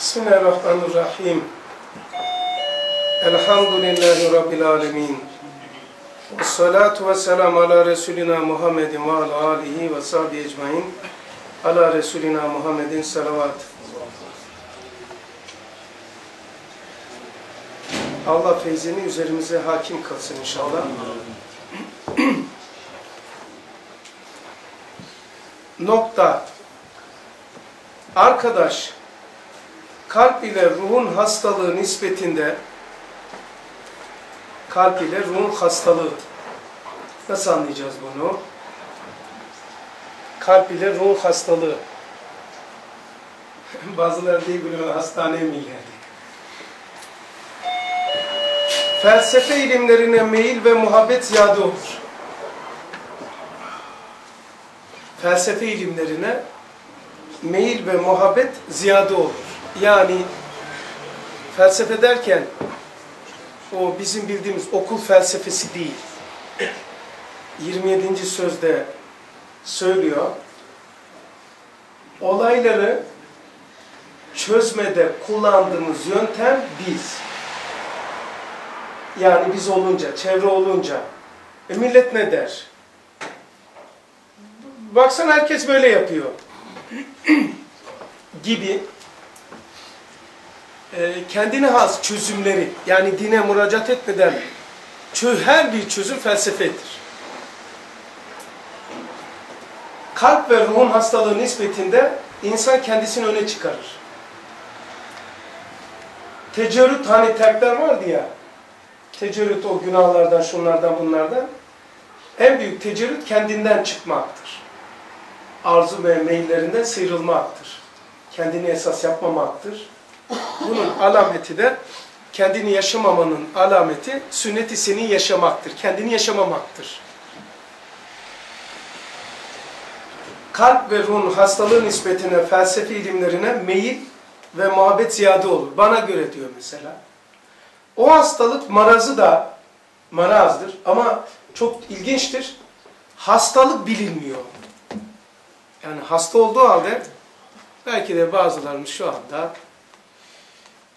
Bismillahirrahmanirrahim. Elhamdülillahi Rabbil alemin. Ve salatu ve selamu ala Resulina Muhammedin ve ala alihi ve sahbihi ecmain. Ala Resulina Muhammedin salavat. Allah feyzini üzerimize hakim kılsın inşallah. Nokta. Arkadaş, kalp ile ruhun hastalığı nispetinde kalp ile ruhun hastalığı nasıl anlayacağız bunu? Kalp ile ruhun hastalığı bazıları değil biliyor hastaneye mi geldi? Felsefe ilimlerine meyil ve muhabbet ziyade olur. Felsefe ilimlerine meyil ve muhabbet ziyade olur. Yani felsefe derken o bizim bildiğimiz okul felsefesi değil. 27. sözde söylüyor. Olayları çözmede kullandığımız yöntem biz. Yani biz olunca, çevre olunca. E millet ne der? Baksana herkes böyle yapıyor. gibi e, kendine has çözümleri yani dine müracaat etmeden her bir çözüm felsefedir. Kalp ve ruhun hastalığı nispetinde insan kendisini öne çıkarır. Tecerrüt hani terkler vardı ya, tecerrüt o günahlardan, şunlardan, bunlardan. En büyük tecerrüt kendinden çıkmaktır. Arzu ve meyillerinden sıyrılmaktır. Kendini esas yapmamaktır. Bunun alameti de kendini yaşamamanın alameti sünnet-i senin yaşamaktır. Kendini yaşamamaktır. Kalp ve ruhun hastalığı nispetine felsefi ilimlerine meyil ve muhabbet ziyade olur. Bana göre diyor mesela. O hastalık marazı da marazdır ama çok ilginçtir. Hastalık bilinmiyor. Yani hasta olduğu halde belki de bazılarımız şu anda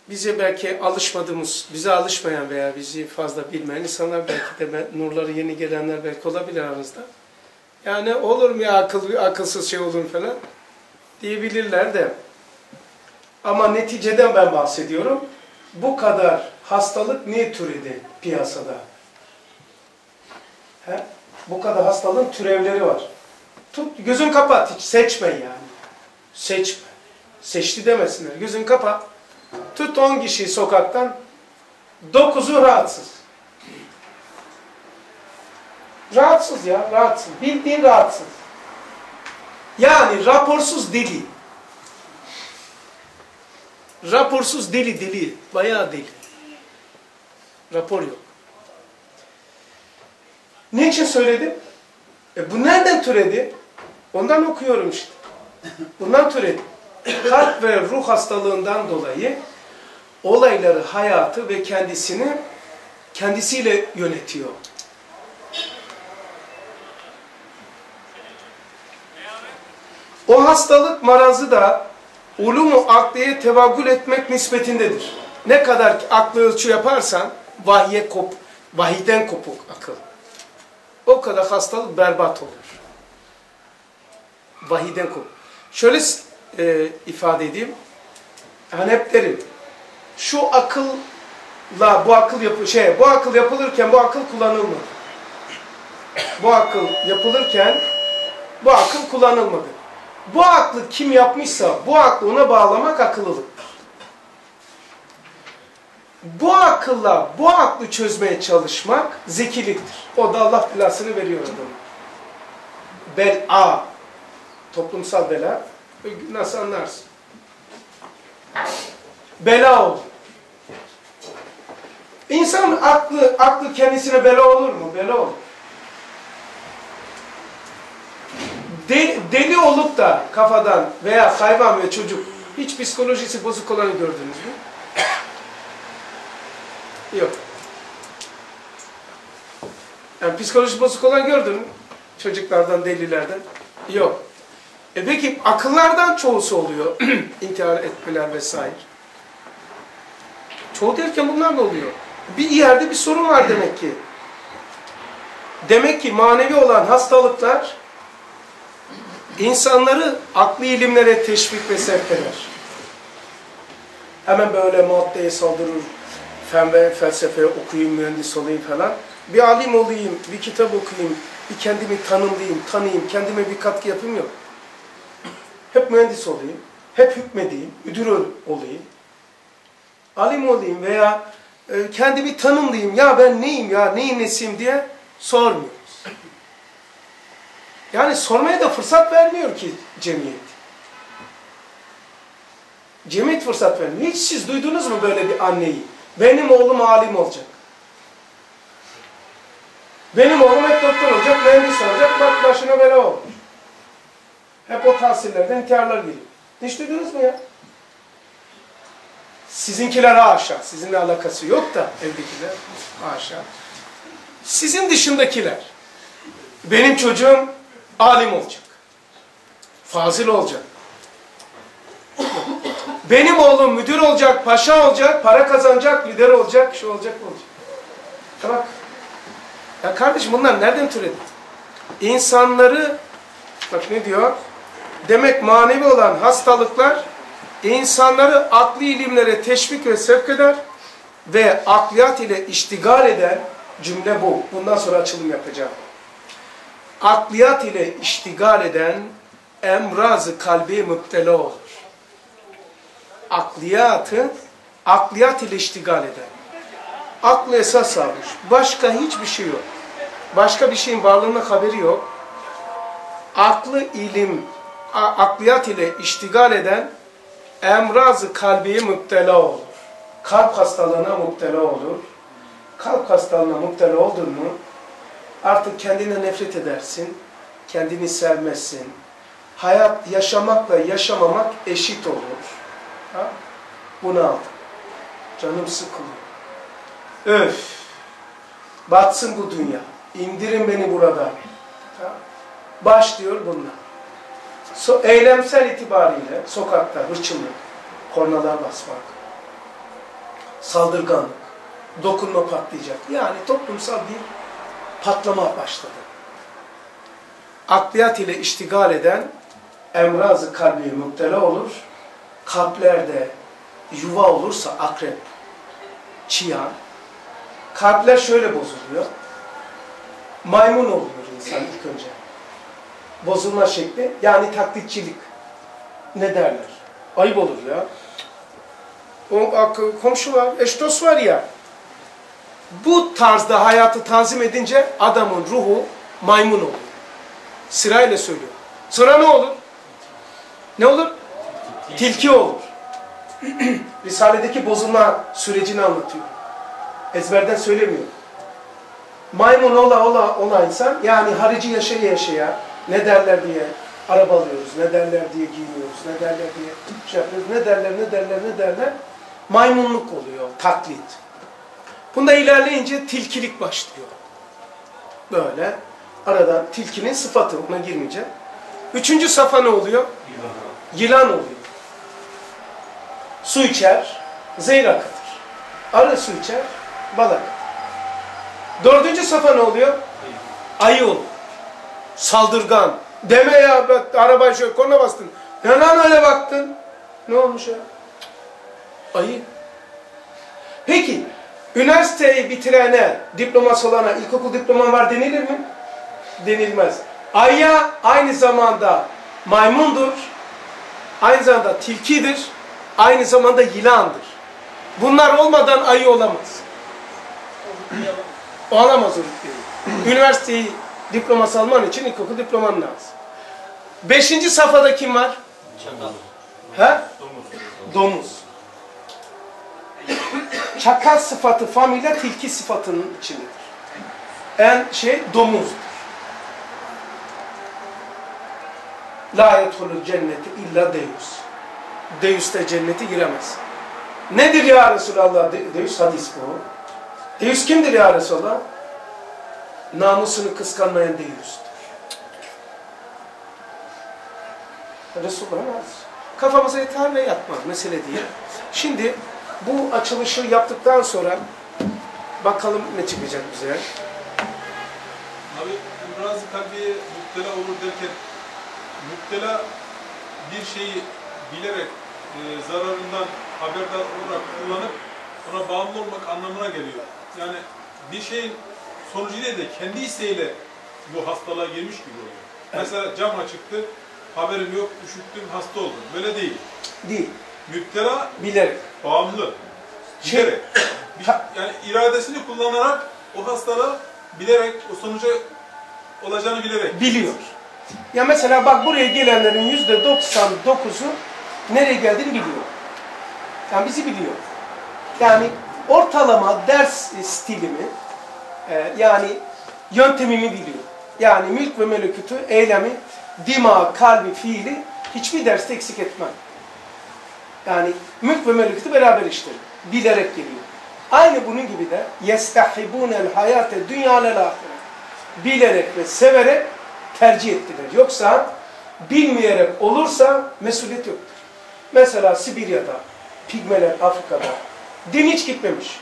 bize belki alışmadığımız, bize alışmayan veya bizi fazla bilmeyen insanlar belki de nurları yeni gelenler belki olabilir aranızda. Yani olur mu ya akıl, akılsız şey olur falan diyebilirler de. Ama neticeden ben bahsediyorum. Bu kadar hastalık niye türedi piyasada? He? Bu kadar hastalığın türevleri var. Tut, gözün kapat, hiç seçme yani. Seçme. Seçti demesinler. Gözün kapat. Tut 10 kişiyi sokaktan, 9'u rahatsız. Rahatsız ya, rahatsız. Bildiğin rahatsız. Yani raporsuz deli. Raporsuz deli deli. Bayağı deli. Rapor yok. Niçin söyledim? E bu nereden türedi? Ondan okuyorum işte. Bundan türedi. Kalp ve ruh hastalığından dolayı olayları, hayatı ve kendisini kendisiyle yönetiyor. O hastalık marazı da ulumu akliye tevakkül etmek nispetindedir. Ne kadar aklı ölçü yaparsan vahye kop, vahiden kopuk akıl. O kadar hastalık berbat olur. Vahiden kopuk. Şöyle e, ifade edeyim. Hani hep derim. Şu akılla bu akıl yapı şey bu akıl yapılırken bu akıl kullanılmadı. Bu akıl yapılırken bu akıl kullanılmadı. Bu aklı kim yapmışsa bu aklı ona bağlamak akıllılıktır. Bu akılla bu aklı çözmeye çalışmak zekiliktir. O da Allah belasını veriyor adamı. Bela. Toplumsal bela. Nasıl anlarsın? Bela olur. İnsan aklı, aklı kendisine bela olur mu? Bela olur. De, deli olup da kafadan veya hayvan ve çocuk hiç psikolojisi bozuk olanı gördünüz mü? Yok. Yani psikoloji bozuk olan gördün mü? Çocuklardan, delilerden. Yok. E peki akıllardan çoğusu oluyor. intihar etmeler vesaire. Çoğu derken bunlar da oluyor. Bir yerde bir sorun var demek ki. Demek ki manevi olan hastalıklar insanları akli ilimlere teşvik ve sevk eder. Hemen böyle maddeye saldırır, fen ve felsefe okuyayım, mühendis olayım falan. Bir alim olayım, bir kitap okuyayım, bir kendimi tanımlayayım, tanıyayım, kendime bir katkı yapayım yok. Hep mühendis olayım, hep hükmedeyim, müdür olayım, alim olayım veya e, kendimi tanımlayayım, ya ben neyim ya, neyin nesiyim diye sormuyoruz. Yani sormaya da fırsat vermiyor ki cemiyet. Cemiyet fırsat vermiyor. Hiç siz duydunuz mu böyle bir anneyi? Benim oğlum alim olacak. Benim oğlum hep doktor olacak, mühendis olacak, bak başına bela olur. Hep o tahsillerden intiharlar geliyor. Hiç duydunuz mu ya? Sizinkiler haşa, sizinle alakası yok da evdekiler haşa. Sizin dışındakiler. Benim çocuğum alim olacak. Fazil olacak. Benim oğlum müdür olacak, paşa olacak, para kazanacak, lider olacak, şu olacak, bu olacak. Ya bak. Ya kardeşim bunlar nereden türedi? İnsanları, bak ne diyor? Demek manevi olan hastalıklar insanları akli ilimlere teşvik ve sevk eder ve akliyat ile iştigal eden cümle bu. Bundan sonra açılım yapacağım. Akliyat ile iştigal eden emrazı kalbi müptela olur. Akliyatı, akliyat ile iştigal eden. Aklı esas almış. Başka hiçbir şey yok. Başka bir şeyin varlığına haberi yok. Aklı ilim, akliyat ile iştigal eden emrazı kalbiye müptela olur. Kalp hastalığına müptela olur. Kalp hastalığına müptela oldun mu artık kendine nefret edersin, kendini sevmezsin. Hayat yaşamakla yaşamamak eşit olur. Ha? Bunu aldım. Canım sıkılıyor. Öf! Batsın bu dünya. İndirin beni burada. Ha? Başlıyor bunlar. So, eylemsel itibariyle sokakta hırçınlık, kornalar basmak, saldırganlık, dokunma patlayacak. Yani toplumsal bir patlama başladı. Akliyat ile iştigal eden emrazı kalbi müptela olur. Kalplerde yuva olursa akrep, çiyan, kalpler şöyle bozuluyor. Maymun oluyor insan ilk önce bozulma şekli yani taklitçilik. Ne derler? Ayıp olur ya. O komşu var, eş dost var ya. Bu tarzda hayatı tanzim edince adamın ruhu maymun oluyor. Sırayla söylüyor. Sonra ne olur? Ne olur? Tilki olur. Risale'deki bozulma sürecini anlatıyor. Ezberden söylemiyor. Maymun ola ola ola insan yani harici yaşaya yaşaya ne derler diye araba alıyoruz, ne derler diye giyiniyoruz, ne derler diye şey yapıyoruz, ne derler, ne derler, ne derler. Maymunluk oluyor, taklit. Bunda ilerleyince tilkilik başlıyor. Böyle arada tilkinin sıfatı, buna girmeyeceğim. Üçüncü safa ne oluyor? Yılan. Yılan oluyor. Su içer, zehir akıtır. Arı su içer, balık. Dördüncü safa ne oluyor? Ayı olur saldırgan. Deme ya araba şöyle korna bastın. Neden öyle baktın? Ne olmuş ya? Ayı. Peki, üniversiteyi bitirene, diploması olana ilkokul diploman var denilir mi? Denilmez. Ayya aynı zamanda maymundur, aynı zamanda tilkidir, aynı zamanda yılandır. Bunlar olmadan ayı olamaz. Olamaz o Üniversiteyi diploması alman için ilkokul diploman lazım. Beşinci safhada kim var? Çakal. He? Domuz. Domuz. Çakal sıfatı familya tilki sıfatının içindedir. En şey domuzdur. La yedhulul cenneti illa deus. Deus de cennete giremez. Nedir ya Resulallah Deus? Hadis bu. Deus kimdir ya Resulallah? Namusunu kıskanmayan değilizdir. Resulullah Kafamıza yeter ve yatmaz. Mesele değil. Şimdi bu açılışı yaptıktan sonra bakalım ne çıkacak bize. Abi emrazi kalbiye müptela olur derken müptela bir şeyi bilerek e, zararından haberdar olarak kullanıp ona bağımlı olmak anlamına geliyor. Yani bir şeyin sonucu değil de kendi isteğiyle bu hastalığa girmiş gibi oluyor. Mesela cam açıktı, haberim yok, üşüttüm, hasta oldum. Böyle değil. Değil. Müptela Bilerek. bağımlı. Şey- Bilerek. Yani iradesini kullanarak o hastalığa bilerek, o sonuca olacağını bilerek. Biliyor. Ya mesela bak buraya gelenlerin yüzde 99'u nereye geldiğini biliyor. Yani bizi biliyor. Yani ortalama ders stilimi e, yani yöntemimi biliyor. Yani mülk ve melekütü, eylemi, dima, kalbi, fiili hiçbir derste eksik etmem. Yani mülk ve melekütü beraber işlerim. Bilerek geliyor. Aynı bunun gibi de يَسْتَحِبُونَ الْحَيَاتَ دُنْيَا لَلْآخِرَةِ Bilerek ve severek tercih ettiler. Yoksa bilmeyerek olursa mesuliyet yoktur. Mesela Sibirya'da, Pigmeler Afrika'da din hiç gitmemiş.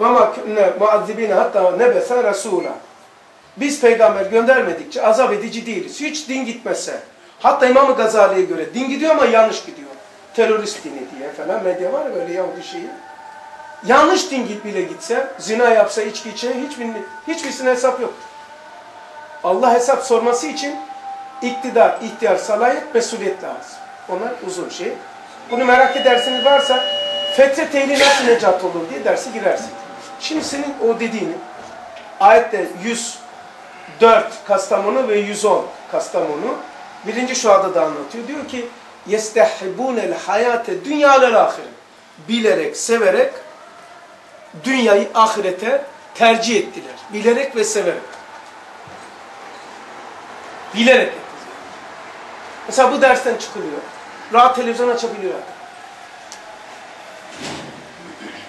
وَمَا كُنَّ مُعَذِّبِينَ hatta nebese Resul'a. Biz peygamber göndermedikçe azap edici değiliz. Hiç din gitmezse. Hatta İmam-ı Gazali'ye göre din gidiyor ama yanlış gidiyor. Terörist dini diye falan medya var ya böyle Yahudi şeyi. Yanlış din git bile gitse, zina yapsa, içki içse hiçbir, hiçbirisine hesap yok. Allah hesap sorması için iktidar, ihtiyar, salayet, mesuliyet lazım. Onlar uzun şey. Bunu merak edersiniz varsa fetret ehli nasıl necat olur diye dersi girersin. Şimdi senin o dediğini ayette 104 Kastamonu ve 110 Kastamonu birinci şuada da anlatıyor. Diyor ki yestehibunel hayate dünyalel ahiret. Bilerek, severek dünyayı ahirete tercih ettiler. Bilerek ve severek. Bilerek ettiler. Mesela bu dersten çıkılıyor. Rahat televizyon açabiliyor.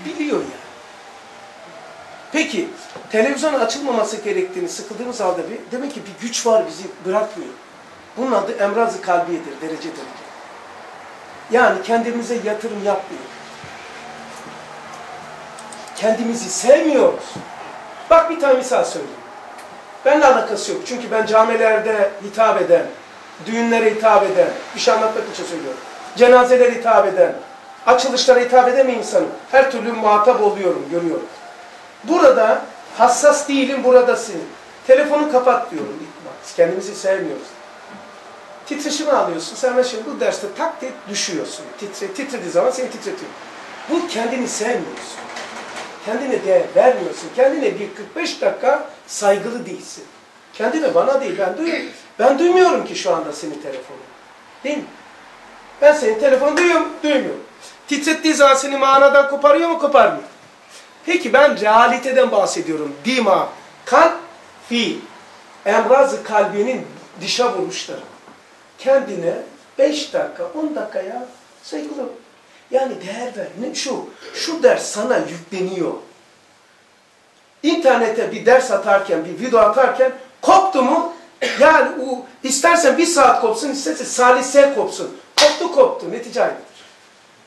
Biliyor yani. Peki, televizyon açılmaması gerektiğini sıkıldığımız halde bir, demek ki bir güç var bizi bırakmıyor. Bunun adı emraz-ı kalbiyedir, derece derece. Yani kendimize yatırım yapmıyor. Kendimizi sevmiyoruz. Bak bir tane misal söyleyeyim. Benimle alakası yok. Çünkü ben camilerde hitap eden, düğünlere hitap eden, bir şey anlatmak için söylüyorum. Cenazelere hitap eden, açılışlara hitap eden bir insanım. Her türlü muhatap oluyorum, görüyorum. Burada hassas değilim, buradasın. Telefonu kapat diyorum. Bak, kendimizi sevmiyoruz. Titreşimi alıyorsun. Sen mesela bu derste tak diye düşüyorsun. Titre, titrediği zaman seni titretiyor. Bu kendini sevmiyorsun. Kendine değer vermiyorsun. Kendine bir 45 dakika saygılı değilsin. Kendine bana değil. Ben duyuyorum. Ben duymuyorum ki şu anda senin telefonunu. Değil mi? Ben senin telefonu duyuyorum, duymuyorum. Titrettiği zaman seni manadan koparıyor mu, koparmıyor. Peki ben realiteden bahsediyorum. Dima, kalp, fiil. Emraz-ı kalbinin dışa vurmuşları. Kendine 5 dakika, 10 dakikaya saygılı. Yani değer ver. Ne şu? Şu ders sana yükleniyor. İnternete bir ders atarken, bir video atarken koptu mu? Yani o, istersen bir saat kopsun, istersen salise kopsun. Koptu koptu. Netice aynıdır.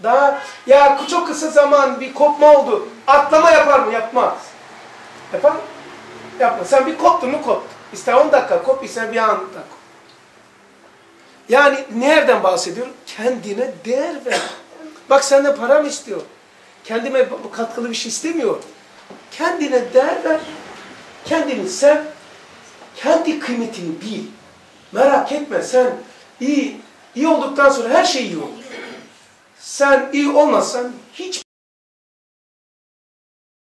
Daha ya çok kısa zaman bir kopma oldu. Atlama yapar mı? Yapmaz. Yapar mı? Yapma. Sen bir koptun mu koptu. İster 10 dakika kop, ister bir anda kop. Yani nereden bahsediyorum? Kendine değer ver. Bak senden para mı istiyor? Kendime katkılı bir şey istemiyor. Kendine değer ver. Kendini sev. Kendi kıymetini bil. Merak etme sen iyi iyi olduktan sonra her şey iyi olur. Sen iyi olmasan hiç